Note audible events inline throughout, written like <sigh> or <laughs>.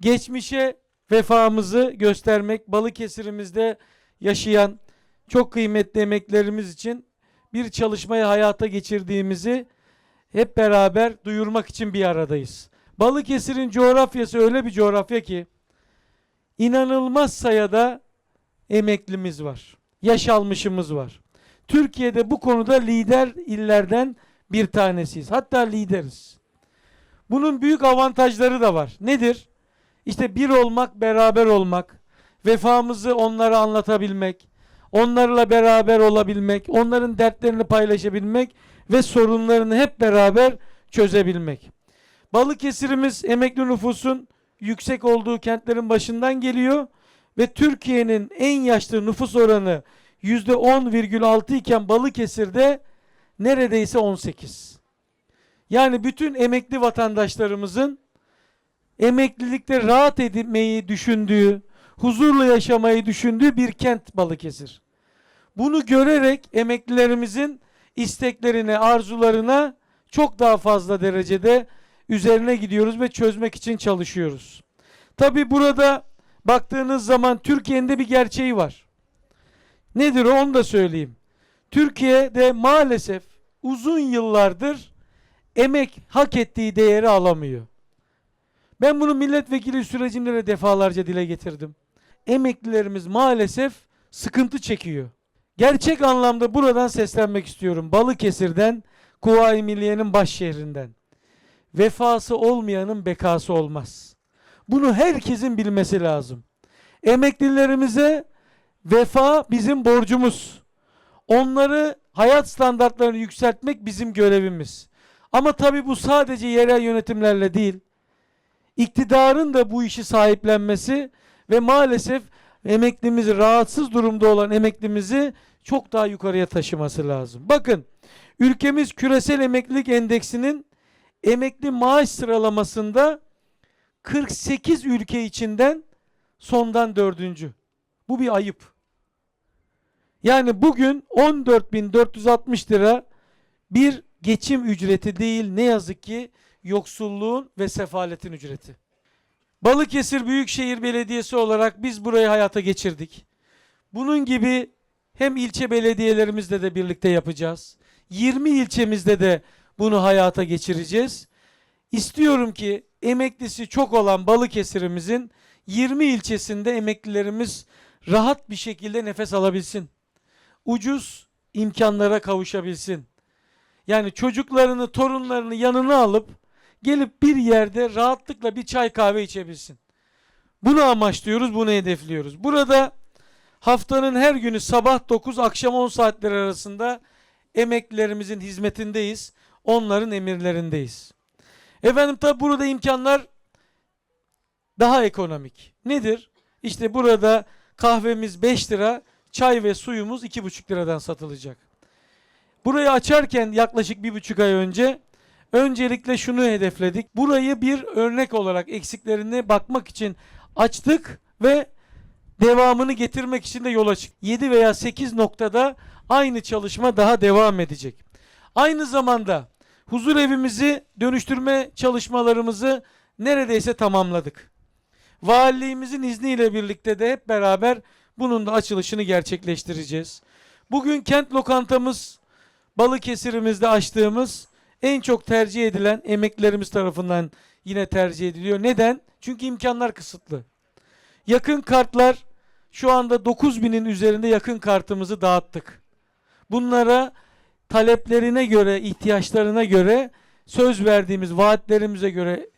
geçmişe vefamızı göstermek, Balıkesir'imizde yaşayan çok kıymetli emeklerimiz için bir çalışmayı hayata geçirdiğimizi hep beraber duyurmak için bir aradayız. Balıkesir'in coğrafyası öyle bir coğrafya ki inanılmaz sayıda emeklimiz var. Yaş almışımız var. Türkiye'de bu konuda lider illerden bir tanesiyiz. Hatta lideriz. Bunun büyük avantajları da var. Nedir? İşte bir olmak, beraber olmak, vefamızı onlara anlatabilmek, onlarla beraber olabilmek, onların dertlerini paylaşabilmek ve sorunlarını hep beraber çözebilmek. Balıkesir'imiz emekli nüfusun yüksek olduğu kentlerin başından geliyor ve Türkiye'nin en yaşlı nüfus oranı %10,6 iken Balıkesir'de neredeyse 18. Yani bütün emekli vatandaşlarımızın emeklilikte rahat etmeyi düşündüğü, huzurla yaşamayı düşündüğü bir kent Balıkesir. Bunu görerek emeklilerimizin isteklerine, arzularına çok daha fazla derecede üzerine gidiyoruz ve çözmek için çalışıyoruz. Tabi burada baktığınız zaman Türkiye'nin de bir gerçeği var. Nedir o onu da söyleyeyim. Türkiye'de maalesef uzun yıllardır emek hak ettiği değeri alamıyor. Ben bunu milletvekili sürecimde de defalarca dile getirdim. Emeklilerimiz maalesef sıkıntı çekiyor. Gerçek anlamda buradan seslenmek istiyorum. Balıkesir'den, Kuvayi Milliye'nin baş şehrinden. Vefası olmayanın bekası olmaz. Bunu herkesin bilmesi lazım. Emeklilerimize vefa bizim borcumuz. Onları hayat standartlarını yükseltmek bizim görevimiz. Ama tabii bu sadece yerel yönetimlerle değil. İktidarın da bu işi sahiplenmesi ve maalesef emeklimizi rahatsız durumda olan emeklimizi çok daha yukarıya taşıması lazım. Bakın ülkemiz küresel emeklilik endeksinin emekli maaş sıralamasında 48 ülke içinden sondan dördüncü. Bu bir ayıp. Yani bugün 14.460 lira bir geçim ücreti değil ne yazık ki yoksulluğun ve sefaletin ücreti. Balıkesir Büyükşehir Belediyesi olarak biz burayı hayata geçirdik. Bunun gibi hem ilçe belediyelerimizle de birlikte yapacağız. 20 ilçemizde de bunu hayata geçireceğiz. İstiyorum ki emeklisi çok olan Balıkesir'imizin 20 ilçesinde emeklilerimiz rahat bir şekilde nefes alabilsin. Ucuz imkanlara kavuşabilsin. Yani çocuklarını, torunlarını yanına alıp gelip bir yerde rahatlıkla bir çay kahve içebilsin. Bunu amaçlıyoruz, bunu hedefliyoruz. Burada haftanın her günü sabah 9 akşam 10 saatler arasında emeklilerimizin hizmetindeyiz. Onların emirlerindeyiz. Efendim tabi burada imkanlar daha ekonomik. Nedir? İşte burada kahvemiz 5 lira, çay ve suyumuz 2,5 liradan satılacak. Burayı açarken yaklaşık bir buçuk ay önce öncelikle şunu hedefledik. Burayı bir örnek olarak eksiklerine bakmak için açtık ve devamını getirmek için de yola çıktık. 7 veya 8 noktada aynı çalışma daha devam edecek. Aynı zamanda huzur evimizi dönüştürme çalışmalarımızı neredeyse tamamladık. Valiliğimizin izniyle birlikte de hep beraber bunun da açılışını gerçekleştireceğiz. Bugün kent lokantamız Balıkesir'imizde açtığımız en çok tercih edilen emeklilerimiz tarafından yine tercih ediliyor. Neden? Çünkü imkanlar kısıtlı. Yakın kartlar şu anda 9000'in üzerinde yakın kartımızı dağıttık. Bunlara taleplerine göre, ihtiyaçlarına göre söz verdiğimiz vaatlerimize göre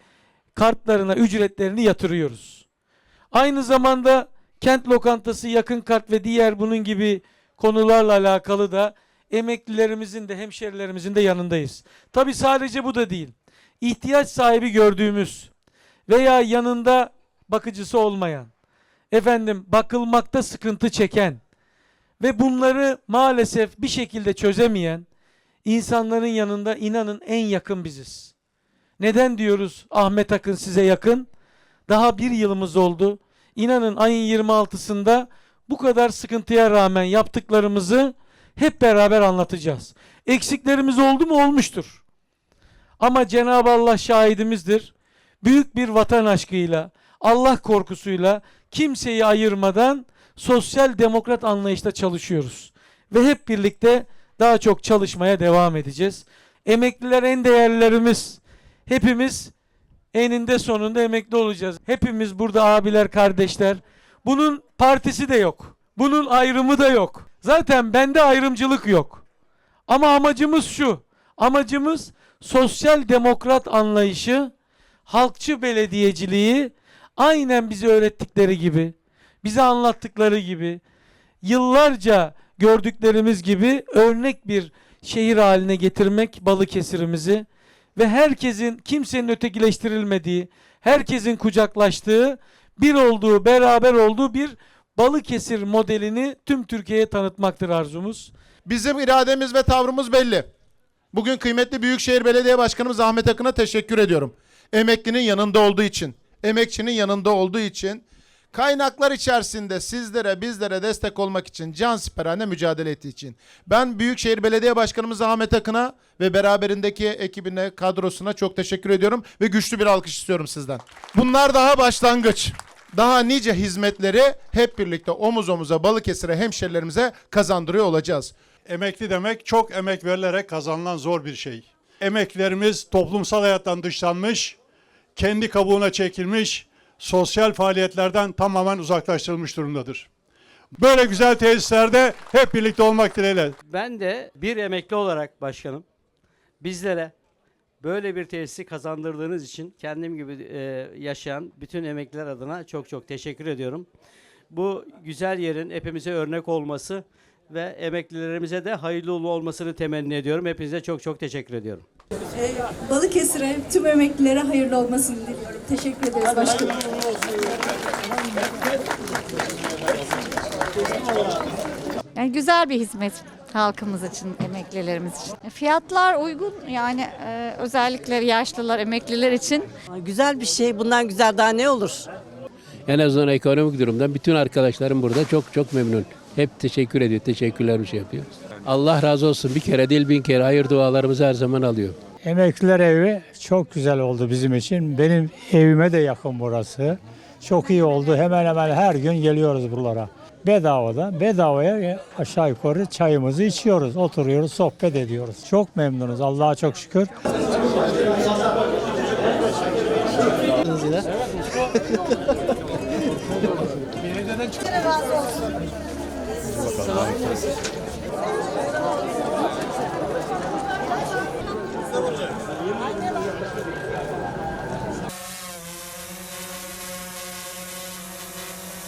kartlarına ücretlerini yatırıyoruz. Aynı zamanda kent lokantası, yakın kart ve diğer bunun gibi konularla alakalı da emeklilerimizin de hemşerilerimizin de yanındayız. Tabi sadece bu da değil. İhtiyaç sahibi gördüğümüz veya yanında bakıcısı olmayan, efendim bakılmakta sıkıntı çeken ve bunları maalesef bir şekilde çözemeyen insanların yanında inanın en yakın biziz. Neden diyoruz Ahmet Akın size yakın? Daha bir yılımız oldu. İnanın ayın 26'sında bu kadar sıkıntıya rağmen yaptıklarımızı hep beraber anlatacağız. Eksiklerimiz oldu mu? Olmuştur. Ama Cenab-ı Allah şahidimizdir. Büyük bir vatan aşkıyla, Allah korkusuyla kimseyi ayırmadan sosyal demokrat anlayışta çalışıyoruz. Ve hep birlikte daha çok çalışmaya devam edeceğiz. Emekliler en değerlilerimiz. Hepimiz eninde sonunda emekli olacağız. Hepimiz burada abiler, kardeşler. Bunun partisi de yok. Bunun ayrımı da yok. Zaten bende ayrımcılık yok. Ama amacımız şu. Amacımız sosyal demokrat anlayışı, halkçı belediyeciliği aynen bize öğrettikleri gibi, bize anlattıkları gibi, yıllarca gördüklerimiz gibi örnek bir şehir haline getirmek Balıkesir'imizi ve herkesin kimsenin ötekileştirilmediği, herkesin kucaklaştığı, bir olduğu, beraber olduğu bir Balıkesir modelini tüm Türkiye'ye tanıtmaktır arzumuz. Bizim irademiz ve tavrımız belli. Bugün kıymetli Büyükşehir Belediye Başkanımız Ahmet Akın'a teşekkür ediyorum. Emeklinin yanında olduğu için, emekçinin yanında olduğu için, kaynaklar içerisinde sizlere, bizlere destek olmak için, can siperhane mücadele ettiği için. Ben Büyükşehir Belediye Başkanımız Ahmet Akın'a ve beraberindeki ekibine, kadrosuna çok teşekkür ediyorum ve güçlü bir alkış istiyorum sizden. Bunlar daha başlangıç. Daha nice hizmetleri hep birlikte omuz omuza Balıkesir'e, hemşerilerimize kazandırıyor olacağız. Emekli demek çok emek verilerek kazanılan zor bir şey. Emeklilerimiz toplumsal hayattan dışlanmış, kendi kabuğuna çekilmiş, sosyal faaliyetlerden tamamen uzaklaştırılmış durumdadır. Böyle güzel tesislerde hep birlikte olmak dileğiyle. Ben de bir emekli olarak başkanım bizlere böyle bir tesisi kazandırdığınız için kendim gibi e, yaşayan bütün emekliler adına çok çok teşekkür ediyorum. Bu güzel yerin hepimize örnek olması ve emeklilerimize de hayırlı uğurlu olmasını temenni ediyorum. Hepinize çok çok teşekkür ediyorum. Balıkesir'e tüm emeklilere hayırlı olmasını diliyorum. Teşekkür ederiz başkanım. Yani güzel bir hizmet halkımız için, emeklilerimiz için. Fiyatlar uygun yani e, özellikle yaşlılar, emekliler için. Güzel bir şey. Bundan güzel daha ne olur? En azından ekonomik durumdan bütün arkadaşlarım burada çok çok memnun. Hep teşekkür ediyor, teşekkürler bir şey yapıyoruz. Allah razı olsun bir kere değil bin kere hayır dualarımızı her zaman alıyor. Emekliler evi çok güzel oldu bizim için. Benim evime de yakın burası. Çok iyi oldu. Hemen hemen her gün geliyoruz buralara. Bedavada, bedavaya aşağı yukarı çayımızı içiyoruz, oturuyoruz, sohbet ediyoruz. Çok memnunuz. Allah'a çok şükür. <laughs>